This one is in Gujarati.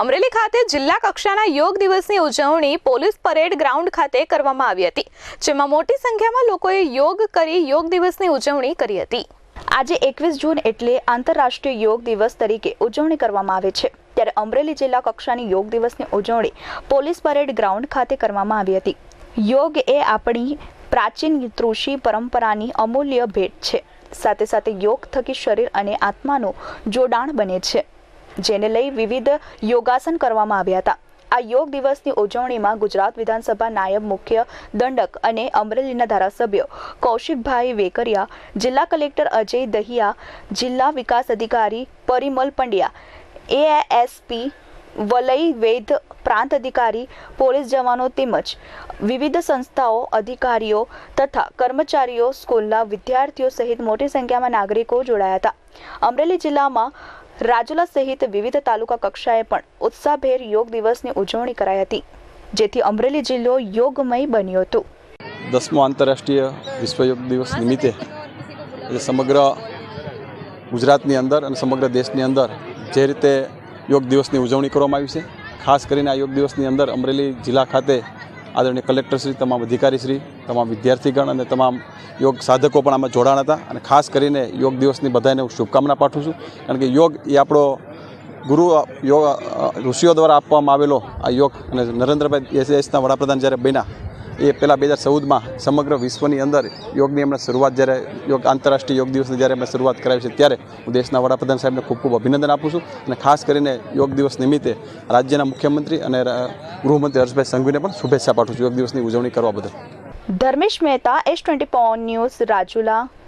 અમરેલી ખાતે જિલ્લા કક્ષાના યોગ દિવસની ઉજવણી પોલીસ પરેડ ગ્રાઉન્ડ ખાતે કરવામાં આવી હતી, જેમાં મોટી સંખ્યામાં લોકોએ યોગ કરી યોગ દિવસની ઉજવણી કરી હતી. આજે એકવીસ જૂન એટલે આંતરરાષ્ટ્રીય યોગ દિવસ તરીકે ઉજવણી કરવામાં આવે છે. ત્યારે અમરેલી જિલ્લા કક્ષાની યોગ દિવસની ઉજવણી પોલીસ પરેડ ગ્રાઉન્ડ ખાતે કરવામાં આવી હતી. યોગ એ આપણી પ્રાચીન ઋષિ પરંપરાની અમૂલ્ય ભેટ છે. સાથે સાથે યોગ થકી શરીર અને આત્માનું જોડાણ બને છે. જેને લઈ વિવિધ યોગાસન કરવામાં આવ્યા હતા. આ યોગ દિવસની ઉજવણીમાં ગુજરાત વિધાનસભા નાયબ મુખ્ય દંડક અને અમરેલીના ધારાસભ્ય કૌશિકભાઈ વેકરિયા, જિલ્લા કલેક્ટર અજય દહિયા, જિલ્લા વિકાસ અધિકારી પરિમલ પંડ્યા એએસપી વલય વૈદ પ્રાંત અધિકારી, પોલીસ જવાનો તેમજ વિવિધ સંસ્થાઓ, અધિકારીઓ તથા કર્મચારીઓ, સ્કૂલના વિદ્યાર્થીઓ સહિત મોટી સંખ્યામાં નાગરિકો જોડાયા હતા. અમરેલી જિલ્લામાં રાજુલા સહિત વિવિધ તાલુકા કક્ષાએ પણ ઉત્સાહભેર યોગ દિવસની ઉજવણી કરાઈ હતી, જેથી અમરેલી જિલ્લો યોગમય બન્યો હતો. દસમો આંતરરાષ્ટ્રીય વિશ્વ યોગ દિવસ નિમિત્તે સમગ્ર ગુજરાતની અંદર અને સમગ્ર દેશની અંદર જે રીતે યોગ દિવસની ઉજવણી કરવામાં આવી છે, ખાસ કરીને આ યોગ દિવસની અંદર અમરેલી જિલ્લા ખાતે આદરણીય કલેક્ટરશ્રી, તમામ અધિકારીશ્રી, તમામ વિદ્યાર્થીગણ અને તમામ યોગ સાધકો પણ આમાં જોડાણ હતા. અને ખાસ કરીને યોગ દિવસની બધાને હું શુભકામના પાઠવું છું. કારણ કે યોગ એ આપણો ગુરુ યોગ ઋષિઓ દ્વારા આપવામાં આવેલો આ યોગ. અને નરેન્દ્રભાઈ દેશના વડાપ્રધાન જ્યારે બન્યા એ પહેલાં બે હજાર ચૌદમાં સમગ્ર વિશ્વની અંદર યોગની એમણે શરૂઆત જ્યારે યોગ આંતરરાષ્ટ્રીય યોગ દિવસની જ્યારે એમણે શરૂઆત કરાવી છે ત્યારે હું દેશના વડાપ્રધાન સાહેબને ખૂબ ખૂબ અભિનંદન આપું છું અને ખાસ કરીને યોગ દિવસ નિમિત્તે રાજ્યના મુખ્યમંત્રી અને ગૃહમંત્રી હર્ષભાઈ સંઘવીને પણ શુભેચ્છા પાઠવું છું યોગ દિવસની ઉજવણી કરવા બદલ. Dharmesh Mehta S twenty news Rajula.